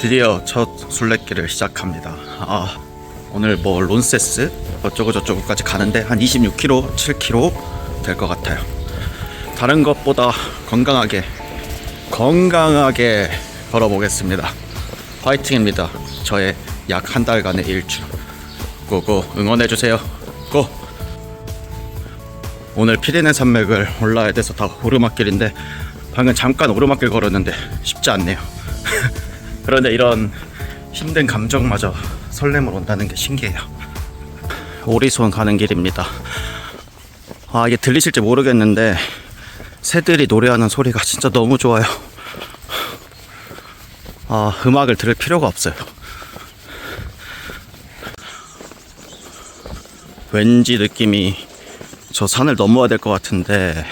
드디어 첫 순례길을 시작합니다. 아, 오늘 뭐 론세스 어쩌고 저쩌고까지 가는데 한 26km, 7km 될 것 같아요. 다른 것보다 건강하게 건강하게 걸어보겠습니다. 화이팅입니다. 저의 약 한 달간의 일주. 고고 응원해 주세요. 고. 오늘 피리네 산맥을 올라야 돼서 다 오르막길인데 방금 잠깐 오르막길 걸었는데 쉽지 않네요. 그런데 이런 힘든 감정마저 설렘을 온다는 게 신기해요. 오리손 가는 길입니다. 아 이게 들리실지 모르겠는데 새들이 노래하는 소리가 진짜 너무 좋아요. 아 음악을 들을 필요가 없어요. 왠지 느낌이 저 산을 넘어야 될 것 같은데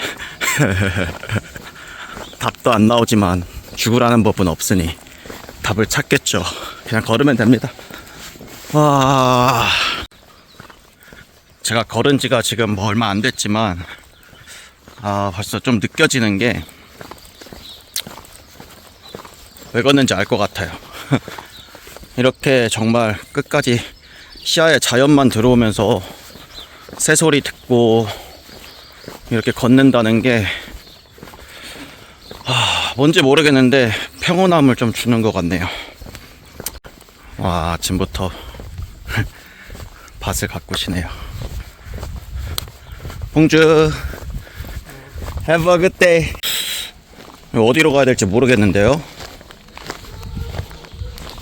답도 안 나오지만 죽으라는 법은 없으니 답을 찾겠죠. 그냥 걸으면 됩니다. 와, 제가 걸은 지가 지금 뭐 얼마 안 됐지만, 아, 벌써 좀 느껴지는 게, 왜 걷는지 알 것 같아요. 이렇게 정말 끝까지 시야에 자연만 들어오면서 새소리 듣고 이렇게 걷는다는 게 뭔지 모르겠는데 평온함을 좀 주는 것 같네요. 와 아침부터 밭을 가꾸시네요. 봉주 Have a good day. 어디로 가야 될지 모르겠는데요.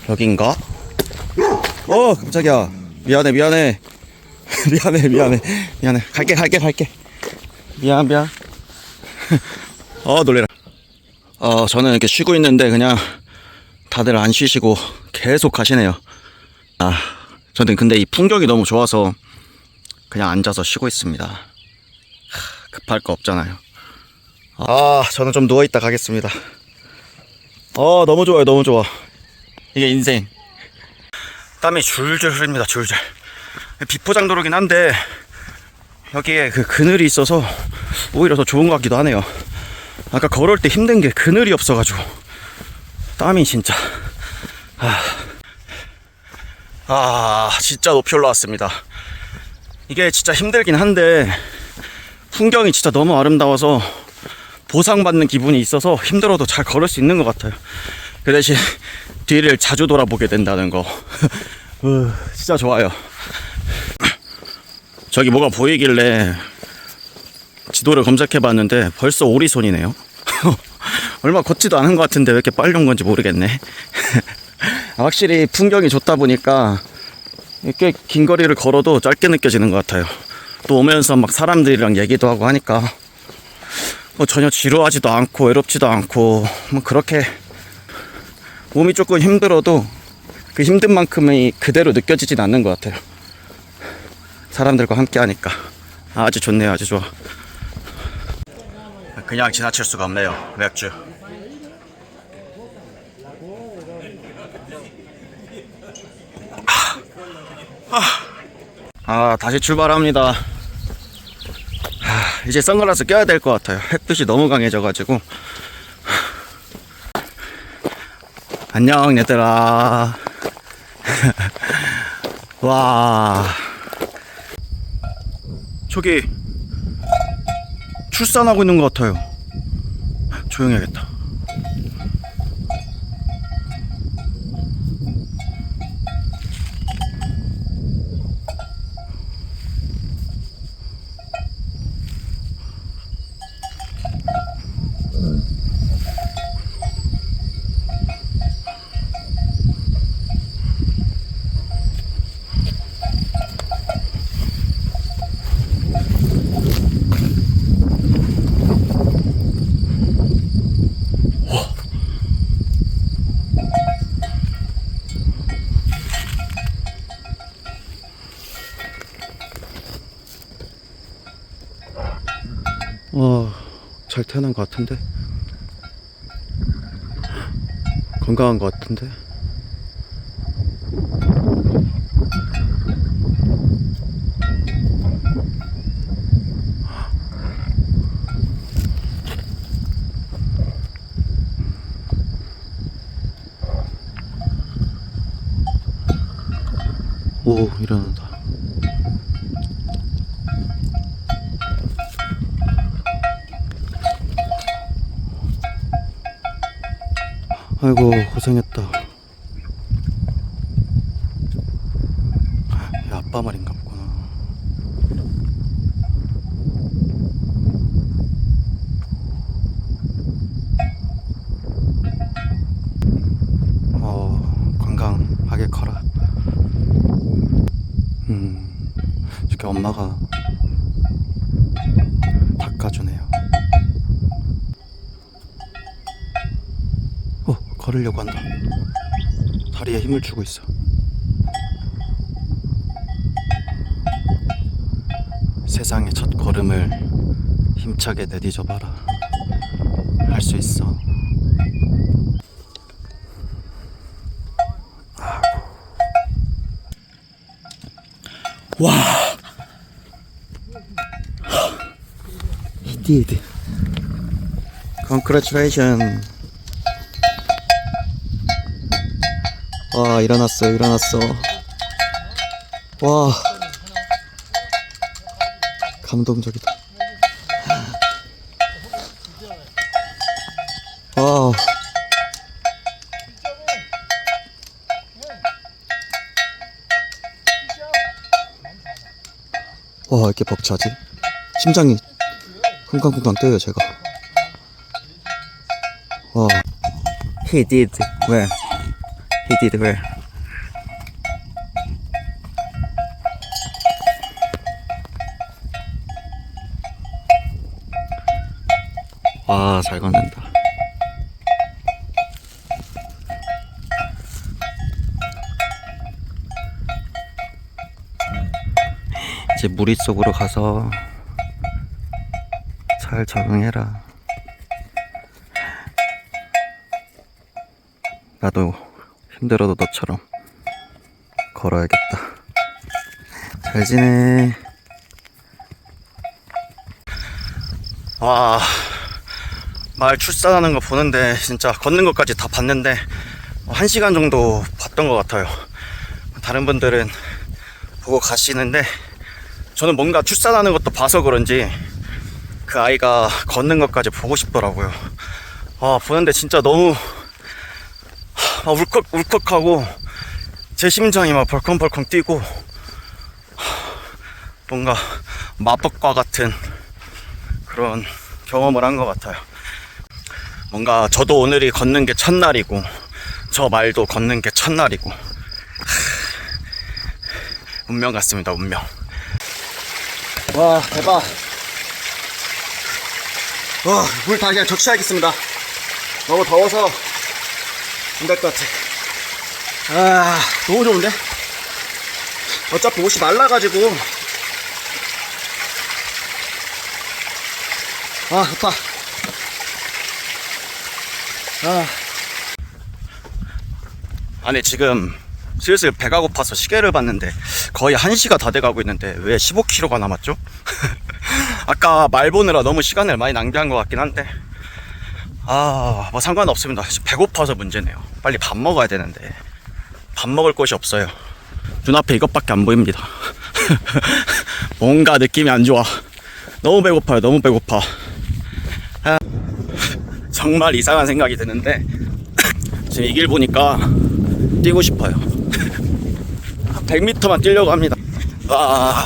여긴가? 어 깜짝이야. 미안해 미안해 미안해 미안해 미안해 갈게 갈게 갈게 미안 미안. 어 놀래라. 어, 저는 이렇게 쉬고 있는데 그냥 다들 안 쉬시고 계속 가시네요. 아, 저는 근데 이 풍경이 너무 좋아서 그냥 앉아서 쉬고 있습니다. 하, 급할 거 없잖아요. 아, 저는 좀 누워있다 가겠습니다. 어, 너무 좋아요, 너무 좋아. 이게 인생. 땀이 줄줄 흐릅니다, 줄줄. 비포장도로긴 한데, 여기에 그 그늘이 있어서 오히려 더 좋은 것 같기도 하네요. 아까 걸을 때 힘든 게 그늘이 없어가지고. 땀이 진짜. 아, 아 진짜 높이 올라왔습니다. 이게 진짜 힘들긴 한데 풍경이 진짜 너무 아름다워서 보상받는 기분이 있어서 힘들어도 잘 걸을 수 있는 것 같아요. 그 대신 뒤를 자주 돌아보게 된다는 거. 으, 진짜 좋아요. 저기 뭐가 보이길래 지도를 검색해 봤는데 벌써 오리손이네요. 얼마 걷지도 않은 것 같은데 왜 이렇게 빨리 온 건지 모르겠네. 확실히 풍경이 좋다 보니까 꽤긴 거리를 걸어도 짧게 느껴지는 것 같아요. 또 오면서 막 사람들이랑 얘기도 하고 하니까 뭐 전혀 지루하지도 않고 외롭지도 않고 뭐 그렇게 몸이 조금 힘들어도 그 힘든 만큼이 그대로 느껴지진 않는 것 같아요. 사람들과 함께 하니까 아주 좋네요, 아주 좋아. 그냥 지나칠 수가 없네요. 맥주. 아, 다시 출발합니다. 하, 이제 선글라스 껴야 될 것 같아요. 햇빛이 너무 강해져가지고. 안녕, 얘들아. 와. 저기 출산하고 있는 것 같아요. 조용히 해야겠다. 어, 잘 태어난 것 같은데? 건강한 것 같은데? 오 일어난다 아이고 고생했다. 이 아빠 말인가 보구나. 어 건강하게 커라. 음 이렇게 엄마가 닦아주네요 어 걸으려고 한다. 다리에 힘을 주고 있어. 세상의 첫 걸음을 힘차게 내디뎌 봐라. 할 수 있어. 와. He did Congratulations 와 일어났어 일어났어 와 감동적이다 와 와, 왜 이렇게 벅차지? 심장이 쿵쾅쿵쾅 뛰어요, 제가. 와. He did well. He did well. 와, 잘 걷는다. 이제 무리 속으로 가서 잘 적응해라. 나도 힘들어도 너처럼 걸어야겠다. 잘 지내. 와, 말 출산하는 거 보는데 진짜 걷는 것까지 다 봤는데 한 시간 정도 봤던 것 같아요. 다른 분들은 보고 가시는데 저는 뭔가 출산하는 것도 봐서 그런지 그 아이가 걷는 것까지 보고 싶더라고요. 아, 보는데 진짜 너무 아, 울컥, 울컥하고 제 심장이 막 벌컹벌컹 뛰고 뭔가 마법과 같은 그런 경험을 한 것 같아요. 뭔가 저도 오늘이 걷는 게 첫날이고 저 말도 걷는 게 첫날이고 하, 운명 같습니다, 운명. 와 대박 와물 다 그냥 적시하겠습니다 너무 더워서 안될것 같아. 아 너무 좋은데? 어차피 옷이 말라가지고. 아 아파. 아. 아니 지금 슬슬 배가 고파서 시계를 봤는데 거의 1시가 다 돼가고 있는데 왜 15km가 남았죠? 아까 말 보느라 너무 시간을 많이 낭비한 것 같긴 한데 아 뭐 상관없습니다. 배고파서 문제네요. 빨리 밥 먹어야 되는데. 밥 먹을 곳이 없어요. 눈앞에 이것밖에 안 보입니다. 뭔가 느낌이 안 좋아. 너무 배고파요. 너무 배고파. 아, 정말 이상한 생각이 드는데 지금 이 길 보니까 뛰고 싶어요. 100m만 뛰려고 합니다. 와,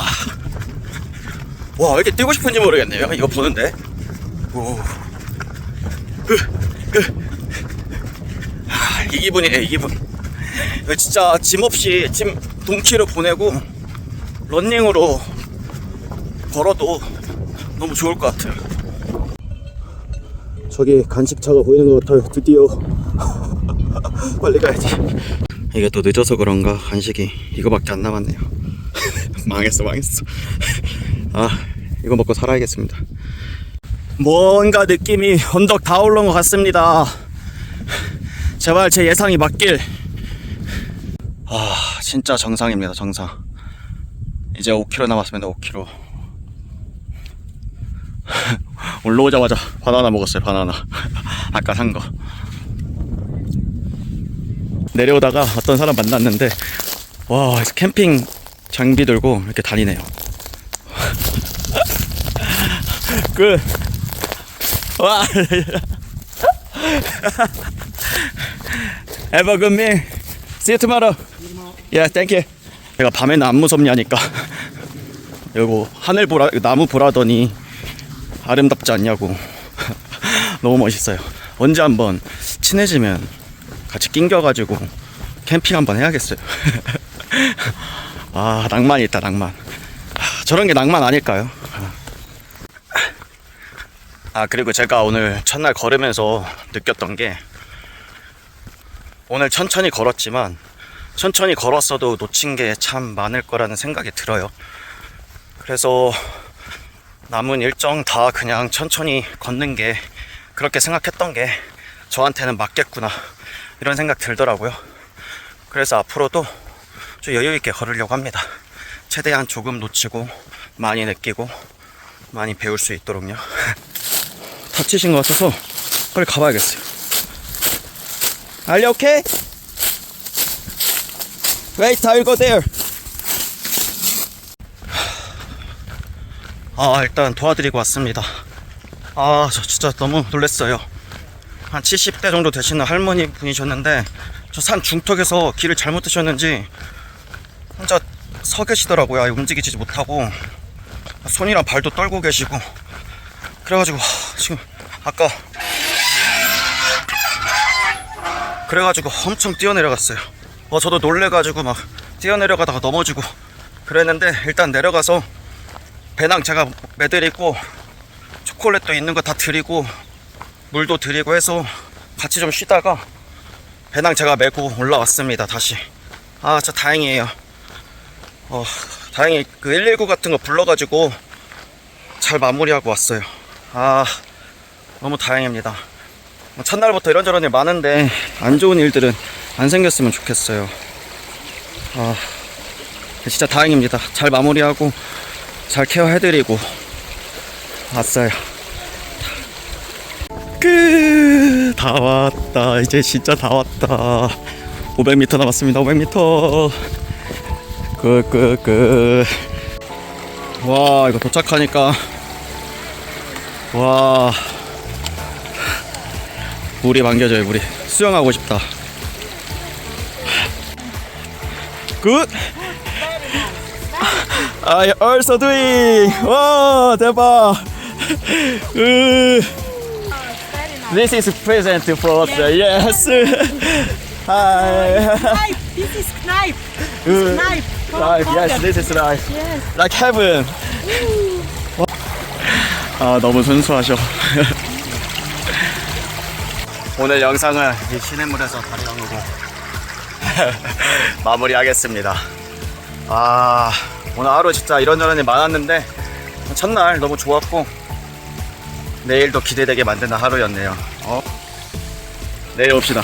와, 왜 이렇게 뛰고 싶은지 모르겠네요. 이거 보는데. 오. 이 기분이에요, 이 기분. 진짜 짐 없이 짐 동키로 보내고 런닝으로 걸어도 너무 좋을 것 같아요. 저기 간식차가 보이는 것 같아요. 드디어. 빨리 가야지. 이게 또 늦어서 그런가 간식이 이거밖에 안 남았네요. 망했어, 망했어. 아, 이거 먹고 살아야겠습니다. 뭔가 느낌이 언덕 다 올라온 것 같습니다. 제발 제 예상이 맞길. 아, 진짜 정상입니다, 정상. 이제 5km 남았습니다, 5km. 올라오자마자 바나나 먹었어요, 바나나. 아까 산 거. 내려오다가 어떤 사람 만났는데 와 캠핑 장비 들고 이렇게 다니네요. 끝. 와. Have. See you tomorrow. Yeah, thank you. 내가 밤에는 안 무섭냐니까. 여기 하늘 보라, 나무 보라더니 아름답지 않냐고. 너무 멋있어요. 언제 한번 친해지면 같이 낑겨가지고 캠핑 한번 해야겠어요. 아, 낭만이 있다, 낭만. 아, 저런 게 낭만 아닐까요? 아, 그리고 제가 오늘 첫날 걸으면서 느꼈던 게 오늘 천천히 걸었지만 천천히 걸었어도 놓친 게 참 많을 거라는 생각이 들어요. 그래서 남은 일정 다 그냥 천천히 걷는 게 그렇게 생각했던 게 저한테는 맞겠구나 이런 생각 들더라고요. 그래서 앞으로도 좀 여유 있게 걸으려고 합니다. 최대한 조금 놓치고 많이 느끼고 많이 배울 수 있도록요. 다치신 것 같아서 빨리 가봐야겠어요. Are you? Wait, I'll go there. 아, 일단 도와드리고 왔습니다. 아, 저 진짜 너무 놀랐어요. 한 70대 정도 되시는 할머니 분이셨는데, 저 산 중턱에서 길을 잘못 드셨는지, 혼자 서 계시더라고요. 움직이지 못하고, 손이랑 발도 떨고 계시고, 그래가지고, 지금, 아까, 그래가지고 엄청 뛰어내려갔어요. 어, 저도 놀래가지고 막 뛰어내려가다가 넘어지고 그랬는데 일단 내려가서 배낭 제가 매드리고 초콜릿도 있는 거 다 드리고 물도 드리고 해서 같이 좀 쉬다가 배낭 제가 메고 올라왔습니다. 다시. 아, 진짜 다행이에요. 어, 다행히 그 119 같은 거 불러가지고 잘 마무리하고 왔어요. 아, 너무 다행입니다. 뭐 첫날부터 이런저런 일 많은데 안 좋은 일들은 안 생겼으면 좋겠어요. 아, 진짜 다행입니다. 잘 마무리하고 잘 케어해드리고 왔어요. 끝! 다 왔다. 이제 진짜 다 왔다. 500m 남았습니다. 500m. 끝, 끝, 끝. 와, 이거 도착하니까. 와. 물이 반겨져요, 물이. 수영하고 싶다. 굿! I also doing! 와, 대박! 으. This is present for us. Yes. Hi. Knife. This is knife. Uh, Knife. Life. Yes, this is. Yes. Like heaven. 아, 너무 순수하셔. 오늘 영상은 이 시냇물에서 다리 담그고 마무리하겠습니다. 아, 오늘 하루 진짜 이런저런 일 많았는데 첫날 너무 좋았고 내일도 기대되게 만드는 하루였네요. 어? 내일 봅시다.